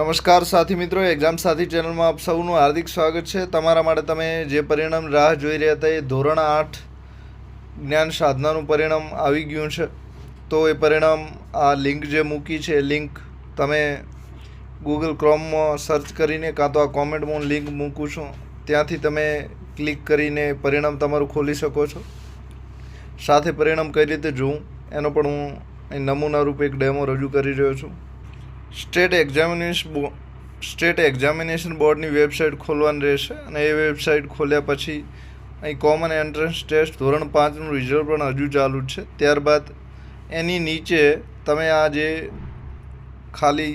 નમસ્કાર સાથી મિત્રો એક્ઝામ સાથી ચેનલમાં આપ સૌનું હાર્દિક સ્વાગત છે. તમારા માટે તમે જે પરિણામ રાહ જોઈ રહ્યા હતા એ ધોરણ આઠ જ્ઞાન સાધનાનું પરિણામ આવી ગયું છે. તો એ પરિણામ આ લિંક જે મૂકી છે, એ લિંક તમે ગૂગલ ક્રોમમાં સર્ચ કરીને કાં તો આ કોમેન્ટમાં લિંક મૂકું છું. ત્યાંથી તમે ક્લિક કરીને પરિણામ તમારું ખોલી શકો છો. સાથે પરિણામ કઈ રીતે જોવું, એનો પણ હું નમૂના રૂપે એક ડેમો રજૂ કરી રહ્યો છું. સ્ટેટ એક્ઝામિનેશન સ્ટેટ એક્ઝામિનેશન બોર્ડની વેબસાઇટ ખોલવાની રહેશે અને એ વેબસાઇટ ખોલ્યા પછી અહીં કોમન એન્ટ્રન્સ ટેસ્ટ ધોરણ પાંચનું રિઝલ્ટ પણ હજુ ચાલુ છે. ત્યારબાદ એની નીચે તમે આ જે ખાલી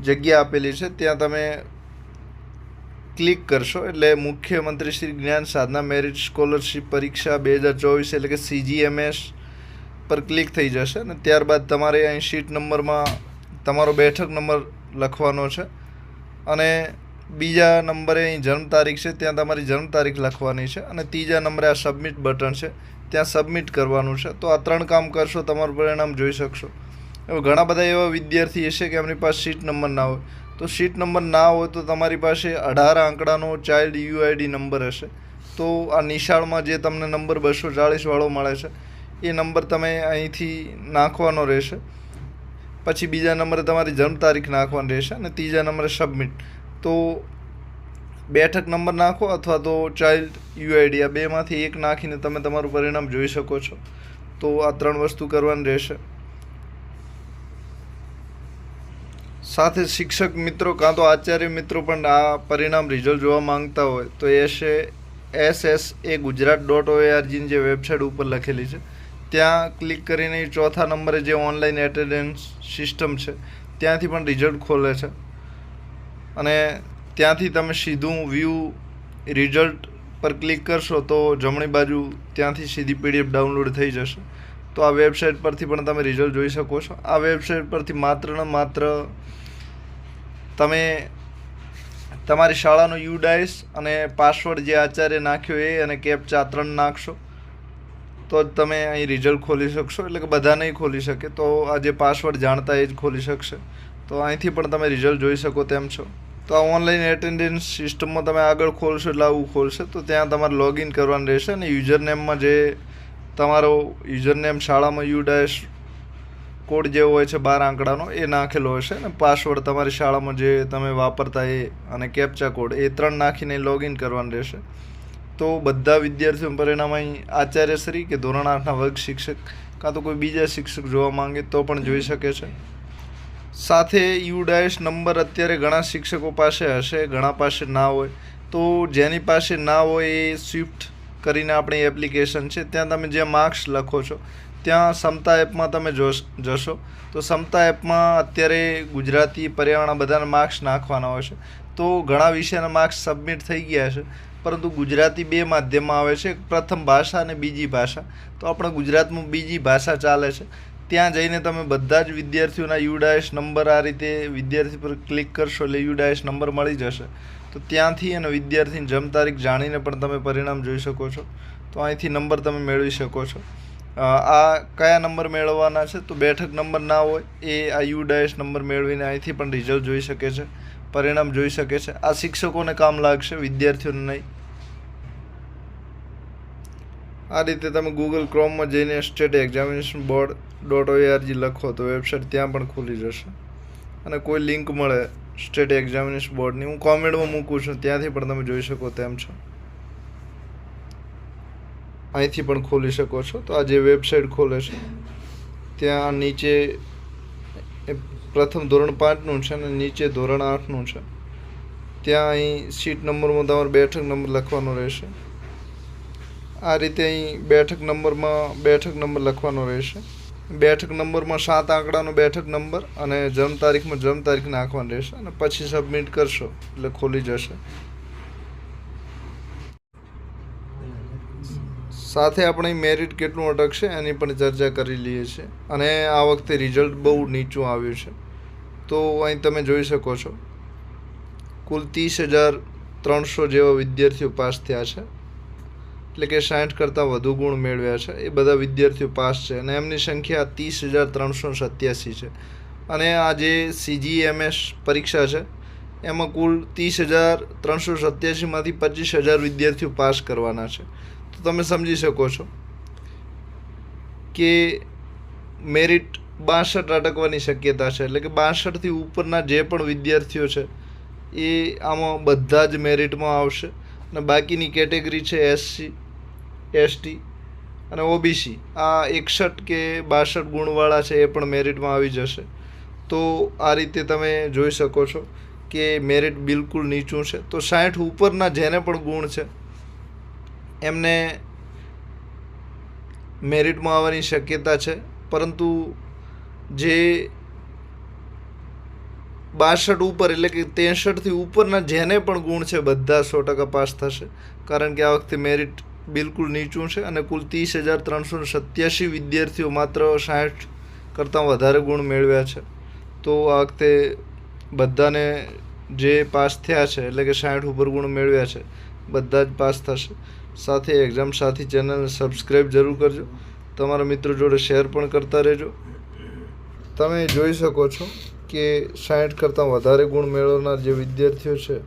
જગ્યા આપેલી છે, ત્યાં તમે ક્લિક કરશો એટલે મુખ્યમંત્રી શ્રી જ્ઞાન સાધના મેરિટ સ્કોલરશિપ પરીક્ષા બે હજાર ચોવીસ એટલે કે સીજીએમએસ પર ક્લિક થઈ જશે અને ત્યારબાદ તમારે અહીં શીટ નંબરમાં તમારો બેઠક નંબર લખવાનો છે. અને બીજા નંબરે અહીં જન્મ તારીખ છે, ત્યાં તમારી જન્મ તારીખ લખવાની છે અને ત્રીજા નંબરે આ સબમિટ બટન છે, ત્યાં સબમિટ કરવાનું છે. તો આ ત્રણ કામ કરશો, તમારું પરિણામ જોઈ શકશો. હવે ઘણા બધા એવા વિદ્યાર્થી હશે કે એમની પાસે સીટ નંબર ના હોય. તો સીટ નંબર ના હોય તો તમારી પાસે અઢાર આંકડાનો ચાઇલ્ડ યુઆઈડી નંબર હશે. તો આ નિશાળમાં જે તમને નંબર બસો ચાળીસવાળો મળે છે, એ નંબર તમે અહીંથી નાખવાનો રહેશે. પછી બીજા નંબરે તમારી જન્મ તારીખ નાખવાની રહેશે અને ત્રીજા નંબરે સબમિટ તો બેઠક નંબર નાખો અથવા તો ચાઇલ્ડ યુઆઈડી આ બેમાંથી એક નાખીને તમે તમારું પરિણામ જોઈ શકો છો. તો આ ત્રણ વસ્તુ કરવાની રહેશે. સાથે શિક્ષક મિત્રો કાં તો આચાર્ય મિત્રો પણ આ પરિણામ રિઝલ્ટ જોવા માંગતા હોય તો A S S A Gujarat dot ઓઆરજીની જે વેબસાઇટ ઉપર લખેલી છે. ત્યાં ક્લિક કરીને ચોથા નંબરે જે ઓનલાઈન એટેન્ડન્સ સિસ્ટમ છે, ત્યાંથી પણ રિઝલ્ટ ખોલે છે. અને ત્યાંથી તમે સીધું વ્યૂ રિઝલ્ટ પર ક્લિક કરશો તો જમણી બાજુ ત્યાંથી સીધી પીડીએફ ડાઉનલોડ થઈ જશે. તો આ વેબસાઇટ પરથી પણ તમે રિઝલ્ટ જોઈ શકો છો. આ વેબસાઇટ પરથી માત્ર ને માત્ર તમે તમારી શાળાનો યુડાઇસ અને પાસવર્ડ જે આચાર્ય નાખ્યો એ અને કેપ્ચા ત્રણ નાખશો. તો જ તમે અહીં રિઝલ્ટ ખોલી શકશો, એટલે કે બધા નહીં ખોલી શકે, તો આ જે પાસવર્ડ જાણતા એ જ ખોલી શકશે. તો અહીંથી પણ તમે રિઝલ્ટ જોઈ શકો તેમ છો. તો આ ઓનલાઈન એટેન્ડન્સ સિસ્ટમમાં તમે આગળ ખોલશો એટલે આવું ખોલશે, તો ત્યાં તમારે લોગિન કરવાનું રહેશે અને યુઝરનેમમાં જે તમારો યુઝરનેમ શાળામાં યુ ડેશ કોડ જે હોય છે બાર આંકડાનો, એ નાખેલો હશે અને પાસવર્ડ તમારી શાળામાં જે તમે વાપરતા એ અને કેપ્ચા કોડ એ ત્રણ નાખીને લોગિન કરવાનું રહેશે. તો બધા વિદ્યાર્થીઓ પરિણામ અહીં આચાર્યશ્રી કે ધોરણ આઠના વર્ગ શિક્ષક કાં તો કોઈ બીજા શિક્ષક જોવા માંગે તો પણ જોઈ શકે છે. સાથે યુડાયસ નંબર અત્યારે ઘણા શિક્ષકો પાસે હશે, ઘણા પાસે ના હોય. તો જેની પાસે ના હોય એ સ્વિફ્ટ કરીને આપણી એપ્લિકેશન છે. ત્યાં તમે જે માર્ક્સ લખો છો, ત્યાં સમતા એપમાં તમે જશો. તો સમતા એપમાં અત્યારે ગુજરાતી, પર્યાવરણ બધાના માર્ક્સ નાખવાના હોય છે. તો ઘણા વિષયના માર્ક્સ સબમિટ થઈ ગયા છે. પરંતુ ગુજરાતી બે માધ્યમમાં આવે છે. પ્રથમ ભાષા અને બીજી ભાષા. તો આપણે ગુજરાતમાં બીજી ભાષા ચાલે છે. ત્યાં જઈને તમે બધા જ વિદ્યાર્થીઓના યુડાયસ નંબર આ રીતે વિદ્યાર્થી પર ક્લિક કરશો એટલે યુડાયસ નંબર મળી જશે. તો ત્યાંથી અને વિદ્યાર્થીની જન્મ તારીખ જાણીને પણ તમે પરિણામ જોઈ શકો છો. તો અહીંથી નંબર તમે મેળવી શકો છો. આ કયા નંબર મેળવવાના છે? તો બેઠક નંબર ના હોય એ આ યુડાયસ નંબર મેળવીને અહીંથી પણ રિઝલ્ટ જોઈ શકે છે. પરિણામ જોઈ શકે છે. આ શિક્ષકોને કામ લાગશે, વિદ્યાર્થીઓને નહીં. આ રીતે તમે ગૂગલ ક્રોમમાં જઈને state examination board dot ORG લખો તો વેબસાઇટ ત્યાં પણ ખુલી જશે. અને કોઈ લિંક મળે સ્ટેટ એક્ઝામિનેશન બોર્ડની હું કોમેન્ટમાં મૂકું છું, ત્યાંથી પણ તમે જોઈ શકો તેમ છો. અહીંથી પણ ખોલી શકો છો, તો આ જે વેબસાઇટ ખોલે છે, ત્યાં નીચે એ પ્રથમ ધોરણ પાંચનું છે અને નીચે ધોરણ આઠનું છે. ત્યાં અહીં સીટ નંબરમાં તમારો બેઠક નંબર લખવાનો રહેશે. આ રીતે અહીં બેઠક નંબરમાં બેઠક નંબર લખવાનો રહેશે. બેઠક નંબરમાં સાત આંકડાનો બેઠક નંબર અને જન્મ તારીખમાં જન્મ તારીખ નાખવાની રહેશે અને પછી સબમિટ કરશો એટલે ખોલી જશે. સાથે આપણે મેરિટ કેટલું અટકશે એની પણ ચર્ચા કરી લઈએ છીએ અને આ વખતે રિઝલ્ટ બહુ નીચું આવ્યું છે. તો અહીં તમે જોઈ શકો છો. કુલ ત્રીસ હજાર ત્રણસો જેવા વિદ્યાર્થીઓ પાસ થયા છે. એટલે કે સાઠ કરતાં વધુ ગુણ મેળવ્યા છે. એ બધા વિદ્યાર્થીઓ પાસ છે અને એમની સંખ્યા ત્રીસ હજાર ત્રણસો સત્યાસી છે. અને આ જે સીજીએમએસ પરીક્ષા છે, એમાં કુલ ત્રીસ હજાર ત્રણસો સત્યાસીમાંથી પચીસ હજાર વિદ્યાર્થીઓ પાસ કરવાના છે. તો તમે સમજી શકો છો કે મેરિટ બાસઠ અટકવાની શક્યતા છે. એટલે કે બાસઠથી ઉપરના જે પણ વિદ્યાર્થીઓ છે, એ આમાં બધા જ મેરિટમાં આવશે. અને બાકીની કેટેગરી છે એસસી એસટી અને ઓબીસી, આ એકસઠ કે બાસઠ ગુણવાળા છે એ પણ મેરિટમાં આવી જશે. તો આ રીતે તમે જોઈ શકો છો કે મેરિટ બિલકુલ નીચું છે. તો સાઠ ઉપરના જેને પણ ગુણ છે, એમને મેરિટમાં આવવાની શક્યતા છે. પરંતુ જે બાસઠ ઉપર એટલે કે ત્રેસઠથી ઉપરના જેને પણ ગુણ છે, બધા સો ટકા પાસ થશે. કારણ કે આ વખતે મેરિટ બિલકુલ નીચું છે અને કુલ ત્રીસ હજાર ત્રણસો સત્યાસી વિદ્યાર્થીઓ માત્ર સાઠ કરતાં વધારે ગુણ મેળવ્યા છે. તો આ વખતે બધાને જે પાસ થયા છે, એટલે કે સાઠ ઉપર ગુણ મેળવ્યા છે, બધા જ પાસ થશે. સાથે એક્ઝામ સાથી ચેનલને સબસ્ક્રાઈબ જરૂર કરજો. તમારા મિત્રો જોડે શેર પણ કરતા રહેજો. તમે જોઈ શકો છો કે સાઠ કરતાં વધારે ગુણ મેળવનાર જે વિદ્યાર્થીઓ છે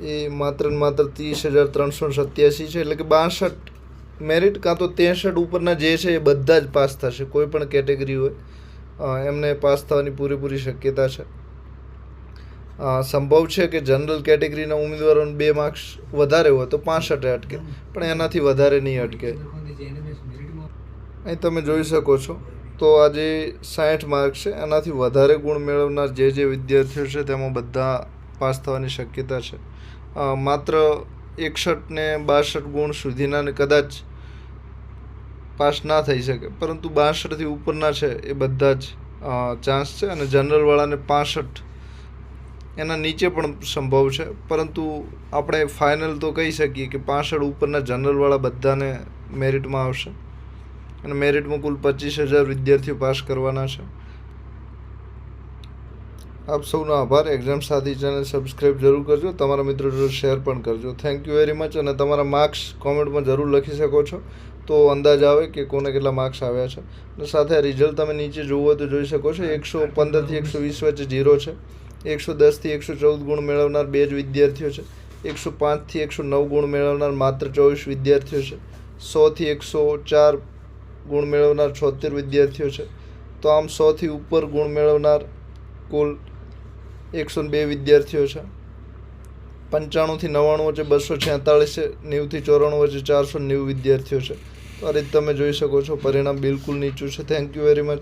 એ માત્ર ને માત્ર ત્રીસ હજાર ત્રણસો સત્યાસી છે, એટલે કે બાસઠ મેરિટ કાં તો ત્રેસઠ ઉપરના જે છે એ બધા જ પાસ થશે, કોઈ પણ કેટેગરી હોય. એમને પાસ થવાની પૂરેપૂરી શક્યતા છે. સંભવ છે કે જનરલ કેટેગરીના ઉમેદવારોને બે માર્ક્સ વધારે હોય તો પાસઠે અટકે, પણ એનાથી વધારે નહીં અટકે. અહીં તમે જોઈ શકો છો, તો આજે સાઠ માર્ક છે, એનાથી વધારે ગુણ મેળવનાર જે જે વિદ્યાર્થીઓ છે, તેમાં બધા પાસ થવાની શક્યતા છે. માત્ર એકસઠ ને બાસઠ ગુણ સુધીના ને કદાચ પાસ ના થઈ શકે. પરંતુ બાસઠથી ઉપરના છે એ બધા જ ચાન્સ છે અને જનરલવાળાને પાસઠ એના નીચે પણ સંભવ છે. પરંતુ આપણે ફાઇનલ તો કહી શકીએ કે પાસઠ ઉપરના જનરલવાળા બધાને મેરિટમાં આવશે. અને મેરિટમાં કુલ પચીસ હજાર વિદ્યાર્થીઓ પાસ કરવાના છે. આપ સૌનો આભાર. એક્ઝામ સાથી ચેનલ સબસ્ક્રાઈબ જરૂર કરજો. તમારા મિત્રો જોડે શેર પણ કરજો. થેન્ક યુ વેરી મચ અને તમારા માર્ક્સ કોમેન્ટમાં જરૂર લખી શકો છો. તો અંદાજ આવે કે કોને કેટલા માર્ક્સ આવ્યા છે. અને સાથે આ રિઝલ્ટ તમે નીચે જોવું તો જોઈ શકો છો. એકસો પંદરથી એકસો વીસ વચ્ચે જીરો છે. એકસો દસથી એકસો ચૌદ ગુણ મેળવનાર બે જ વિદ્યાર્થીઓ છે. એકસો પાંચથી એકસો નવ ગુણ મેળવનાર માત્ર ચોવીસ વિદ્યાર્થીઓ છે. સોથી એકસો ચાર ગુણ મેળવનાર છોતેર વિદ્યાર્થીઓ છે. તો આમ સોથી ઉપર ગુણ મેળવનાર કુલ એકસો બે વિદ્યાર્થીઓ છે. પંચાણુંથી નવ્વાણું વચ્ચે બસો છેતાળીસ છે. નેવુંથી ચોરાણું વચ્ચે ચારસો નેવું વિદ્યાર્થીઓ છે. તો આ રીતે તમે જોઈ શકો છો. પરિણામ બિલકુલ નીચું છે. Thank you very much